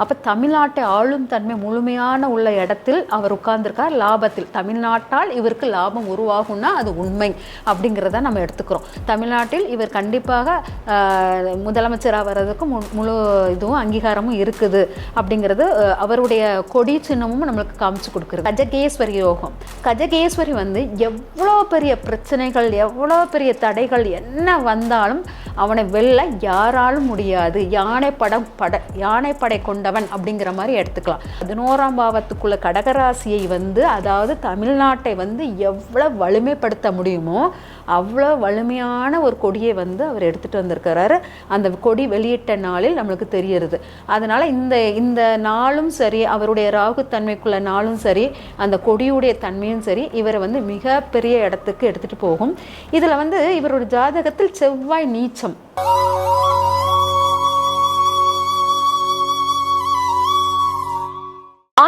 அப்போ தமிழ்நாட்டை ஆளும் தன்மை முழுமையான உள்ள இடத்தில் அவர் உட்கார்ந்துருக்கார். லாபத்தில். தமிழ்நாட்டால் இவருக்கு லாபம் உருவாகும்னா அது உண்மை அப்படிங்கிறத நம்ம எடுத்துக்கிறோம். தமிழ்நாட்டில் இவர் கண்டிப்பாக முதலமைச்சராக வர்றதுக்கு மு- முழு இதுவும் அங்கீகாரமும் இருக்குது அப்படிங்கிறது அவருடைய கொடி சின்னமும் நம்மளுக்கு காமிச்சு கொடுக்குறது கஜகேஸ்வரி யோகம். கஜகேஸ்வரி வந்து எவ்வளோ பெரிய பிரச்சனைகள் எவ்வளோ பெரிய தடைகள் என்ன வந்தாலும் அவனை வெல்ல யாராலும் முடியாது. யானை படம் பட யானை படை கொண்டவன் அப்படிங்கிற மாதிரி எடுத்துக்கலாம். பதினோராம் பாவத்துக்குள்ள கடகராசியை வந்து அதாவது தமிழ்நாட்டை வந்து எவ்வளோ வலிமைப்படுத்த முடியுமோ அவ்வளோ வலிமையான ஒரு கொடியை வந்து அவர் எடுத்துட்டு வந்திருக்கிறாரு. அந்த கொடி வெளியிட்ட நாளில் நம்மளுக்கு தெரியுது அதனால இந்த இந்த நாளும் சரி அவருடைய ராகு தன்மைக்குள்ள நாளும் சரி அந்த கொடியுடைய தன்மையும் சரி இவரை வந்து மிகப்பெரிய இடத்துக்கு எடுத்துட்டு போகும். இதுல வந்து இவரோட ஜாதகத்தில் செவ்வாய் நீச்சம்.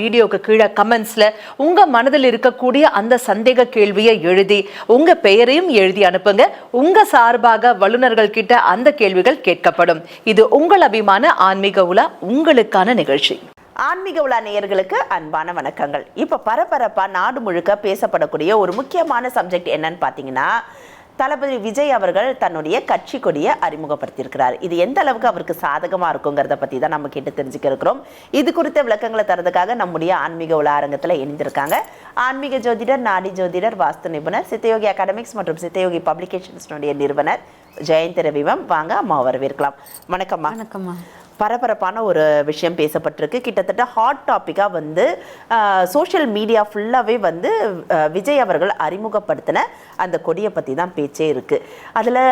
வீடியோக்கு கீழே கமெண்ட்ஸ்ல உங்க மனதில் இருக்கக்கூடிய அந்த சந்தேக கேள்வியை எழுதி உங்க பெயரையும் எழுதி அனுப்புங்க. உங்க சார்பாக வல்லுநர்கள் கிட்ட அந்த கேள்விகள் கேட்கப்படும். இது உங்கள் அபிமான ஆன்மீக உலா உங்களுக்கான நிகழ்ச்சி. ஆன்மீக உலா நேயர்களுக்கு அன்பான வணக்கங்கள். இப்ப பரபரப்பா நாடு முழுக்க பேசப்படக்கூடிய ஒரு முக்கியமான சப்ஜெக்ட் என்னன்னு பார்த்தீங்கன்னா தளபதி விஜய் அவர்கள் தன்னுடைய கட்சி கொடியை அறிமுகப்படுத்தியிருக்கிறார். இது எந்த அளவுக்கு அவருக்கு சாதகமாக இருக்குங்கிறத பற்றி தான் நம்ம கேட்டு தெரிஞ்சுக்க இருக்கிறோம். இது குறித்த விளக்கங்களை தரதுக்காக நம்முடைய ஆன்மீக உலாரங்கத்தில் இணைந்திருக்காங்க. ஆன்மீக ஜோதிடர் நாடி ஜோதிடர் வாஸ்து நிபுணர் சித்தயோகி அகாடமிக்ஸ் மற்றும் சித்தயோகி பப்ளிகேஷன்ஸ்னுடைய நிறுவனர் ஜெயந்த் ரவிவம் வாங்க அம்மா வரவேற்கலாம். வணக்கம்மா. வணக்கம்மா. பரபரப்பான ஒரு விஷயம் பேசப்பட்டிருக்கு. கிட்டத்தட்ட ஹாட் டாப்பிக்காக வந்து சோஷியல் மீடியா ஃபுல்லாகவே வந்து விஜய் அவர்கள் அறிமுகப்படுத்தின அந்த கொடியை பற்றி தான் பேச்சே இருக்குது அதில்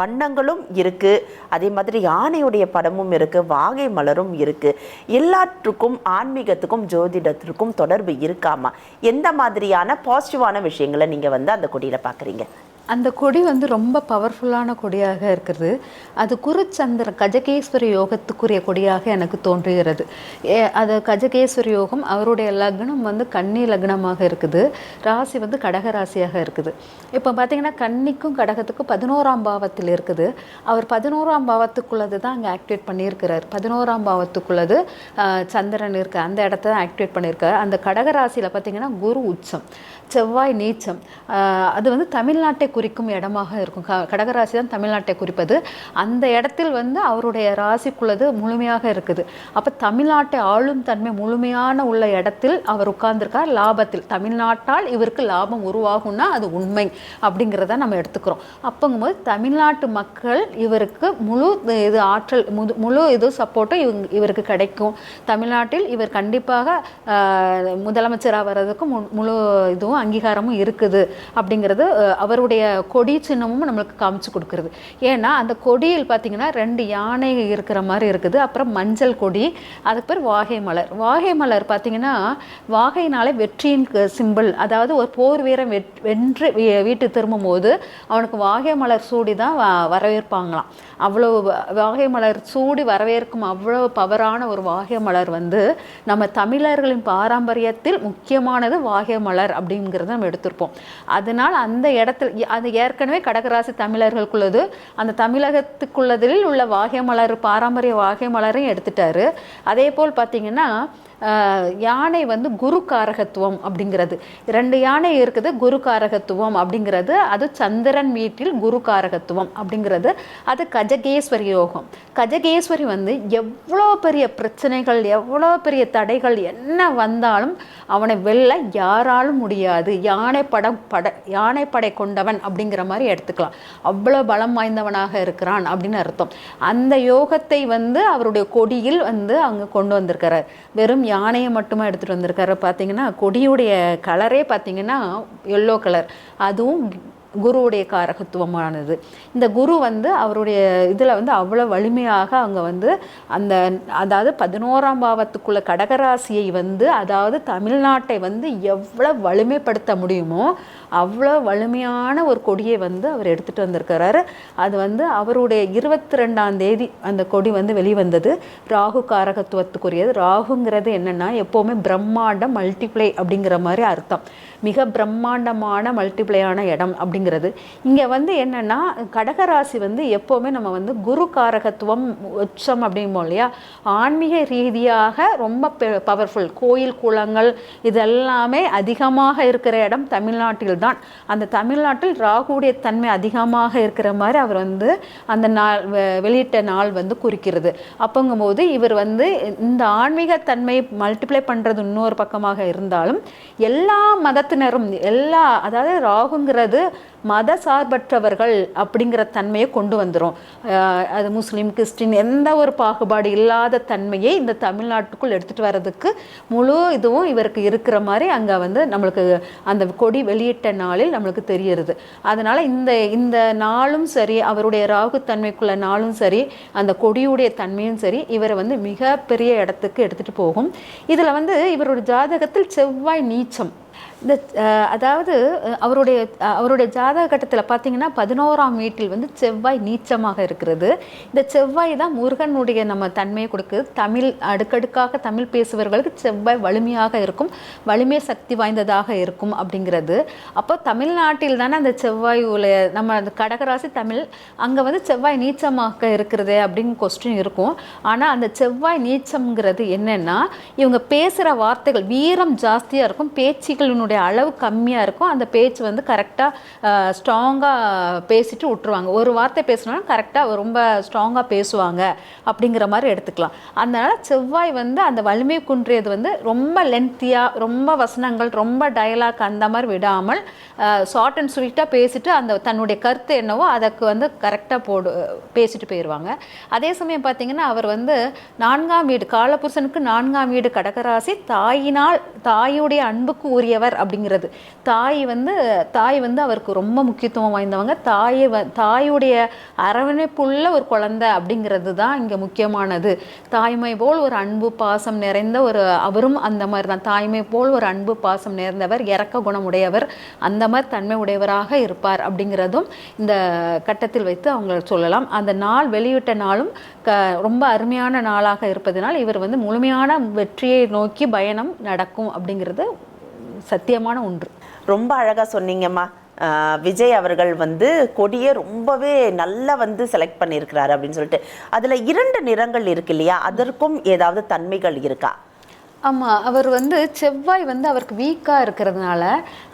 வண்ணங்களும் இருக்குது அதே மாதிரி யானையுடைய படமும் இருக்குது வாகை மலரும் இருக்குது எல்லாற்றுக்கும் ஆன்மீகத்துக்கும் ஜோதிடத்திற்கும் தொடர்பு இருக்காமா? எந்த மாதிரியான பாசிட்டிவான விஷயங்களை நீங்கள் வந்து அந்த கொடியில் பார்க்குறீங்க அந்த கொடி வந்து ரொம்ப பவர்ஃபுல்லான கொடியாக இருக்கிறது. அது குருச்சந்திர கஜகேஸ்வரி யோகத்துக்குரிய கொடியாக எனக்கு தோன்றுகிறது. ஏ அது கஜகேஸ்வரி யோகம் அவருடைய லக்னம் வந்து கன்னி லக்னமாக இருக்குது. ராசி வந்து கடக ராசியாக இருக்குது. இப்போ பார்த்திங்கன்னா கன்னிக்கும் கடகத்துக்கும் பதினோராம் பாவத்தில் இருக்குது. அவர் பதினோராம் பாவத்துக்குள்ளது தான் அங்கே ஆக்டிவேட் பண்ணியிருக்கிறார். பதினோராம் பாவத்துக்குள்ளது சந்திரன் இருக்குது அந்த இடத்த தான் ஆக்டிவேட் பண்ணியிருக்காரு. அந்த கடக ராசியில் பார்த்தீங்கன்னா குரு உச்சம். செவ்வாய் நீச்சம். அது வந்து தமிழ்நாட்டை குறிக்கும் இடமாக இருக்கும். க கடகராசி தான் தமிழ்நாட்டை குறிப்பது. அந்த இடத்தில் வந்து அவருடைய ராசிக்குள்ளது முழுமையாக இருக்குது. அப்போ தமிழ்நாட்டை ஆளும் தன்மை முழுமையான உள்ள இடத்தில் அவர் உட்கார்ந்துருக்கார். லாபத்தில். தமிழ்நாட்டால் இவருக்கு லாபம் உருவாகும்னா அது உண்மை அப்படிங்கிறத நம்ம எடுத்துக்கிறோம். அப்போங்கும்போது தமிழ்நாட்டு மக்கள் இவருக்கு முழு இது ஆற்றல் முது- முழு இது சப்போர்ட்டும் இவங்க இவருக்கு கிடைக்கும். தமிழ்நாட்டில் இவர் கண்டிப்பாக முதலமைச்சராக வர்றதுக்கு மு- முழு இதுவும் அங்கீகாரமும் இருக்குது அப்படிங்கிறது அவருடைய கொடி சின்னமும் நம்மளுக்கு காமிச்சு கொடுக்குறது. ஏன்னா அந்த கொடியில் பார்த்தீங்கன்னா ரெண்டு யானை இருக்கிற மாதிரி இருக்குது. அப்புறம் மஞ்சள் கொடி அதுக்கு பேர் வாகை மலர். வாகை மலர் பார்த்தீங்கன்னா வாகைனாலே வெற்றியின் சிம்பிள் அதாவது ஒரு போர் வீரன் வெட் வென்று வீ- வீட்டு திரும்பும்போது அவனுக்கு வாகை மலர் சூடி தான் வ- வரவேற்பாங்களாம். அவ்வளோ வாகை மலர் சூடி வரவேற்கும் அவ்வளோ பவரான ஒரு வாகை மலர் வந்து நம்ம தமிழர்களின் பாரம்பரியத்தில் முக்கியமானது வாகை மலர் அப்படிங்கிறத நம்ம எடுத்திருப்போம். அதனால் அந்த இடத்துல அது ஏற்கனவே கடகராசி தமிழர்களுக்குள்ளது அந்த தமிழகத்துக்குள்ளதில் உள்ள வாகை மலர் பாரம்பரிய வாகை மலரையும் எடுத்துட்டாரு. அதே போல் பார்த்தீங்கன்னா யானை வந்து குரு காரகத்துவம் அப்படிங்கிறது. ரெண்டு யானை இருக்குது குரு காரகத்துவம் அப்படிங்கிறது. அது சந்திரன் வீட்டில் குரு காரகத்துவம் அப்படிங்கிறது. அது கஜகேஸ்வரி யோகம். கஜகேஸ்வரி வந்து எவ்வளோ பெரிய பிரச்சனைகள் எவ்வளோ பெரிய தடைகள் என்ன வந்தாலும் அவனை வெல்ல யாராலும் முடியாது. யானை படம் பட யானை படை கொண்டவன் அப்படிங்கிற மாதிரி எடுத்துக்கலாம். அவ்வளோ பலம் வாய்ந்தவனாக இருக்கிறான் அப்படின்னு அர்த்தம். அந்த யோகத்தை வந்து அவருடைய கொடியில் வந்து அங்கே கொண்டு வந்திருக்கிறார். வெறும் யானையை மட்டுமா எடுத்துகிட்டு வந்திருக்காரு பார்த்தீங்கன்னா கொடியுடைய கலரே பார்த்தீங்கன்னா எல்லோ கலர் அதுவும் குருவுடைய காரகத்துவமானது. இந்த குரு வந்து அவருடைய இதில் வந்து அவ்வளோ வலிமையாக அவங்க வந்து அந்த அதாவது பதினோராம் பாவத்துக்குள்ள கடகராசியை வந்து அதாவது தமிழ்நாட்டை வந்து எவ்வளோ வலிமைப்படுத்த முடியுமோ அவ்வளோ வலிமையான ஒரு கொடியை வந்து அவர் எடுத்துகிட்டு வந்திருக்கிறாரு. அது வந்து அவருடைய இருபத்தி ரெண்டாம் தேதி அந்த கொடி வந்து வெளிவந்தது. ராகு காரகத்துவத்துக்குரியது. ராகுங்கிறது என்னென்னா எப்போவுமே பிரம்மாண்டம் மல்டிப்ளை அப்படிங்கிற மாதிரி அர்த்தம். மிக பிரம்மாண்டமான மல்டிப்ளையான இடம் அப்படிங்கிறது. இங்கே வந்து என்னென்னா கடகராசி வந்து எப்போவுமே நம்ம வந்து குரு காரகத்துவம் உச்சம் அப்படிம்போம் இல்லையா? ஆன்மீக ரீதியாக ரொம்ப பவர்ஃபுல் கோயில் குளங்கள் இதெல்லாமே அதிகமாக இருக்கிற இடம் தமிழ்நாட்டில் தான். அந்த தமிழ்நாட்டில் ராகுடைய தன்மை அதிகமாக இருக்கிற மாதிரி அவர் வந்து அந்த நாள் வெளியிட்ட நாள் வந்து குறிக்கிறது. அப்போங்கும்போது இவர் வந்து இந்த ஆன்மீக தன்மை மல்டிப்ளை பண்ணுறது இன்னொரு பக்கமாக இருந்தாலும் எல்லா மத மதத்தினரும் எல்லா அதாவது ராகுங்கிறது மத சார்பற்றவர்கள் அப்படிங்கிற தன்மையை கொண்டு வந்துடும் அது முஸ்லீம் கிறிஸ்டின் எந்த ஒரு பாகுபாடு இல்லாத தன்மையை இந்த தமிழ்நாட்டுக்குள் எடுத்துகிட்டு வர்றதுக்கு முழு இதுவும் இவருக்கு இருக்கிற மாதிரி அங்கே வந்து நம்மளுக்கு அந்த கொடி வெளியிட்ட நாளில் நம்மளுக்கு தெரியுது அதனால் இந்த இந்த நாளும் சரி அவருடைய ராகு தன்மைக்குள்ள நாளும் சரி அந்த கொடியுடைய தன்மையும் சரி இவரை வந்து மிகப்பெரிய இடத்துக்கு எடுத்துகிட்டு போகும். இதில் வந்து இவருடைய ஜாதகத்தில் செவ்வாய் நீச்சம் இந்த அதாவது அவருடைய அவருடைய ஜாதக கட்டத்தில் பார்த்தீங்கன்னா பதினோராம் வீட்டில் வந்து செவ்வாய் நீச்சமாக இருக்கிறது. இந்த செவ்வாய் தான் முருகனுடைய நம்ம தன்மையை கொடுக்குது. தமிழ் அடுக்கடுக்காக தமிழ் பேசுபவர்களுக்கு செவ்வாய் வலிமையாக இருக்கும். வலிமை சக்தி வாய்ந்ததாக இருக்கும் அப்படிங்கிறது. அப்போ தமிழ்நாட்டில் தானே அந்த செவ்வாய் உள்ள நம்ம அந்த கடகராசி தமிழ் அங்கே வந்து செவ்வாய் நீச்சமாக இருக்கிறது அப்படின்னு கொஸ்டின் இருக்கும். ஆனால் அந்த செவ்வாய் நீச்சம்ங்கிறது என்னென்னா இவங்க பேசுகிற வார்த்தைகள் வீரம் ஜாஸ்தியாக இருக்கும். பேச்சுகளினுடைய அளவு கம்மியாக இருக்கும் அந்த பேச்சு வந்து கரெக்டாக ஸ்ட்ராங்காக பேசிட்டு விட்டுருவாங்க. ஒரு வார்த்தை பேசினாலும் கரெக்டாக ரொம்ப ஸ்ட்ராங்காக பேசுவாங்க அப்படிங்கிற மாதிரி எடுத்துக்கலாம். அதனால் செவ்வாய் வந்து அந்த வலிமை குன்றியது வந்து ரொம்ப லென்த்தியாக ரொம்ப வசனங்கள் ரொம்ப டயலாக் அந்த மாதிரி விடாமல் ஷார்ட் அண்ட் ஸ்வீட்டாக பேசிட்டு அந்த தன்னுடைய கருத்து என்னவோ அதற்கு வந்து கரெக்டாக போடு பேசிட்டு போயிடுவாங்க அதே சமயம் பார்த்தீங்கன்னா அவர் வந்து நான்காம் வீடு காலபுருஷனுக்கு நான்காம் வீடு கடகராசி தாயினால் தாயுடைய அன்புக்கு உரிய உடையவர் அப்படிங்கிறது. தாய் வந்து தாய் வந்து அவருக்கு ரொம்ப முக்கியத்துவம் வாய்ந்தவங்க. தாயை வ தாயுடைய அரவணைப்புள்ள ஒரு குழந்தை அப்படிங்கிறது தான் இங்கே முக்கியமானது. தாய்மை போல் ஒரு அன்பு பாசம் நிறைந்த ஒரு அவரும் அந்த மாதிரி தான். தாய்மை போல் ஒரு அன்பு பாசம் நிறைந்தவர் இறக்க குணமுடையவர் அந்த மாதிரி தன்மை உடையவராக இருப்பார் அப்படிங்கிறதும் இந்த கட்டத்தில் வைத்து அவங்க சொல்லலாம். அந்த நாள் வெளியிட்ட நாளும் க ரொம்ப அருமையான நாளாக இருப்பதனால் இவர் வந்து முழுமையான வெற்றியை நோக்கி பயணம் நடக்கும் அப்படிங்கிறது சத்தியமான ஒன்று. ரொம்ப அழகாக சொன்னீங்கம்மா. விஜய் அவர்கள் வந்து கொடியை ரொம்பவே நல்லா வந்து செலக்ட் பண்ணியிருக்கிறாரு அப்படின்னு சொல்லிட்டு. அதில் இரண்டு நிறங்கள் இருக்கு இல்லையா? அதற்கும் ஏதாவது தன்மைகள் இருக்கா? ஆமாம் அவர் வந்து செவ்வாய் வந்து அவருக்கு வீக்காக இருக்கிறதுனால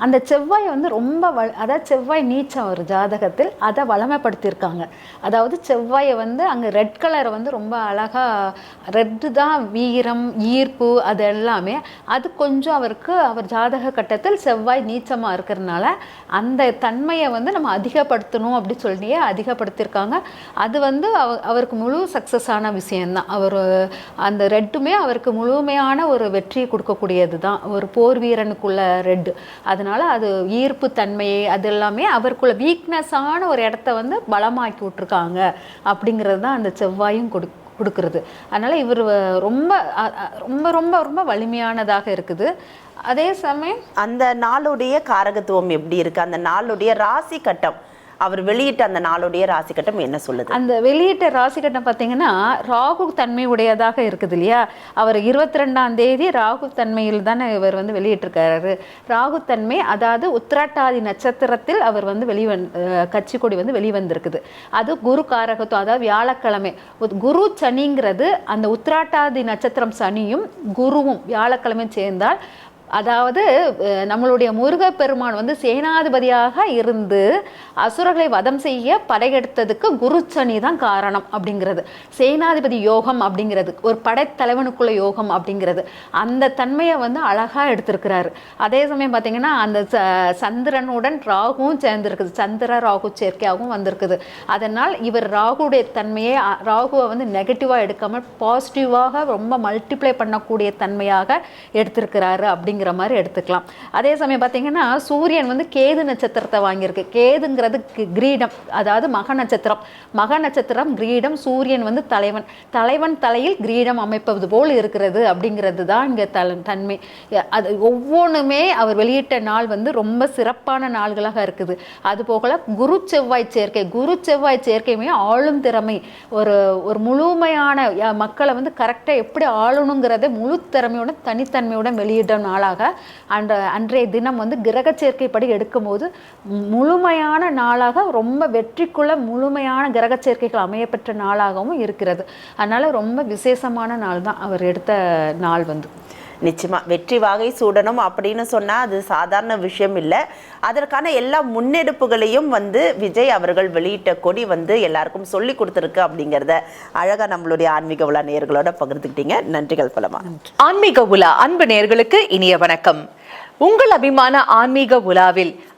அந்த செவ்வாயை வந்து ரொம்ப வ அதாவது செவ்வாய் நீச்சம் ஒரு ஜாதகத்தில் அதை வளமைப்படுத்தியிருக்காங்க. அதாவது செவ்வாயை வந்து அங்கே ரெட் கலரை வந்து ரொம்ப அழகாக ரெட்டு தான் வீரம் ஈர்ப்பு அது எல்லாமே. அது கொஞ்சம் அவருக்கு அவர் ஜாதக கட்டத்தில் செவ்வாய் நீச்சமாக இருக்கிறதுனால அந்த தன்மையை வந்து நம்ம அதிகப்படுத்தணும் அப்படி சொல்லியே அதிகப்படுத்தியிருக்காங்க. அது வந்து அவ அவருக்கு முழு சக்ஸஸான விஷயந்தான் அவர் அந்த ரெட்டுமே அவருக்கு முழுமையான ஒரு வெற்றியை கொடுக்கக்கூடியது தான். ஒரு போர் வீரனுக்குள்ள ரெட் அதனால அது ஈர்ப்பு தன்மையை அது எல்லாமே அவருக்குள்ள வீக்னஸான ஒரு இடத்த வந்து பலமாக்கி விட்டுருக்காங்க. அப்படிங்கிறது தான் அந்த செவ்வாயும் கொடு கொடுக்கறது. அதனால் இவர் ரொம்ப ரொம்ப ரொம்ப ரொம்ப வலிமையானதாக இருக்குது. அதே சமயம் அந்த நாளுடைய காரகத்துவம் எப்படி இருக்கு? அந்த நாளுடைய ராசி கட்டம். அவர் வெளியிட்ட அந்த நாளுடைய ராசி கட்டம் என்ன சொல்லுது? அந்த வெளியிட்ட ராசி கட்டம் பார்த்தீங்கன்னா ராகு தன்மை உடையதாக இருக்குது இல்லையா? அவர் இருபத்தி ரெண்டாம் தேதி ராகு தன்மையில் தானே இவர் வந்து வெளியிட்டிருக்காரு. ராகு தன்மை அதாவது உத்திராட்டாதி நட்சத்திரத்தில் அவர் வந்து வெளிவந் கட்சி கொடி வந்து வெளிவந்திருக்குது. அது குரு காரகத்துவம் அதாவது வியாழக்கிழமை. உத்- குரு சனிங்கிறது அந்த உத்திராட்டாதி நட்சத்திரம் சனியும் குருவும் வியாழக்கிழமை சேர்ந்தால் அதாவது நம்மளுடைய முருகப்பெருமான் வந்து சேனாதிபதியாக இருந்து அசுரர்களை வதம் செய்ய படையெடுத்ததுக்கு குருச்சனி தான் காரணம் அப்படிங்கிறது. சேனாதிபதி யோகம் அப்படிங்கிறது ஒரு படைத்தலைவனுக்குள்ள யோகம் அப்படிங்கிறது. அந்த தன்மையை வந்து அழகாக எடுத்திருக்கிறாரு. அதே சமயம் பார்த்தீங்கன்னா அந்த ச- சந்திரனுடன் ராகுவும் சேர்ந்திருக்குது. சந்திர ராகு சேர்க்கையாகவும் வந்திருக்குது. அதனால் இவர் ராகுடைய தன்மையை ராகுவை வந்து நெகட்டிவாக எடுக்காமல் பாசிட்டிவாக ரொம்ப மல்டிப்ளை பண்ணக்கூடிய தன்மையாக எடுத்திருக்கிறாரு அப்படிங்கிறது அப்படிங்கிற மாதிரி எடுத்துக்கலாம். அதே சமயம் பார்த்தீங்கன்னா சூரியன் வந்து கேது நட்சத்திரத்தை வாங்கியிருக்கு. கேதுங்கிறது கி- கிரீடம் அதாவது மக நட்சத்திரம். மக நட்சத்திரம் கிரீடம் சூரியன் வந்து தலைவன். தலைவன் தலையில் கிரீடம் அமைப்பது போல் இருக்கிறது அப்படிங்கிறது தான் இங்கே தல தன்மை. அது ஒவ்வொன்றுமே அவர் வெளியிட்ட நாள் வந்து ரொம்ப சிறப்பான நாள்களாக இருக்குது. அதுபோகல குரு செவ்வாய் சேர்க்கை. குரு செவ்வாய் சேர்க்கையுமே ஆளும் திறமை. ஒரு ஒரு முழுமையான மக்களை வந்து கரெக்டாக எப்படி ஆளணுங்கிறத முழு திறமையோட தனித்தன்மையோட வெளியிட்ட நாளாக அன்ற அன்றைய தினம் வந்து கிரக சேர்க்கைப்படி எடுக்கும்போது முழுமையான நாளாக ரொம்ப வெற்றிக்குள்ள முழுமையான கிரக சேர்க்கைகள் அமையப்பெற்ற நாளாகவும் இருக்கிறது. அதனால ரொம்ப விசேஷமான நாள் தான் அவர் எடுத்த நாள் வந்து. நிச்சயமாக வெற்றி வாகை சூடணும் அப்படின்னு சொன்னால் அது சாதாரண விஷயம் இல்லை. அதற்கான எல்லா முன்னெடுப்புகளையும் வந்து விஜய் அவர்கள் வெளியிட்ட கொடி வந்து எல்லாருக்கும் சொல்லி கொடுத்துருக்கு அப்படிங்கிறத அழகாக நம்மளுடைய ஆன்மீக உலா நேர்களோட பகிர்ந்துக்கிட்டீங்க. நன்றிகள் பலமா. ஆன்மீக உலா அன்பு நேர்களுக்கு இனிய வணக்கம். உங்கள் அபிமான ஆன்மீக உலாவில்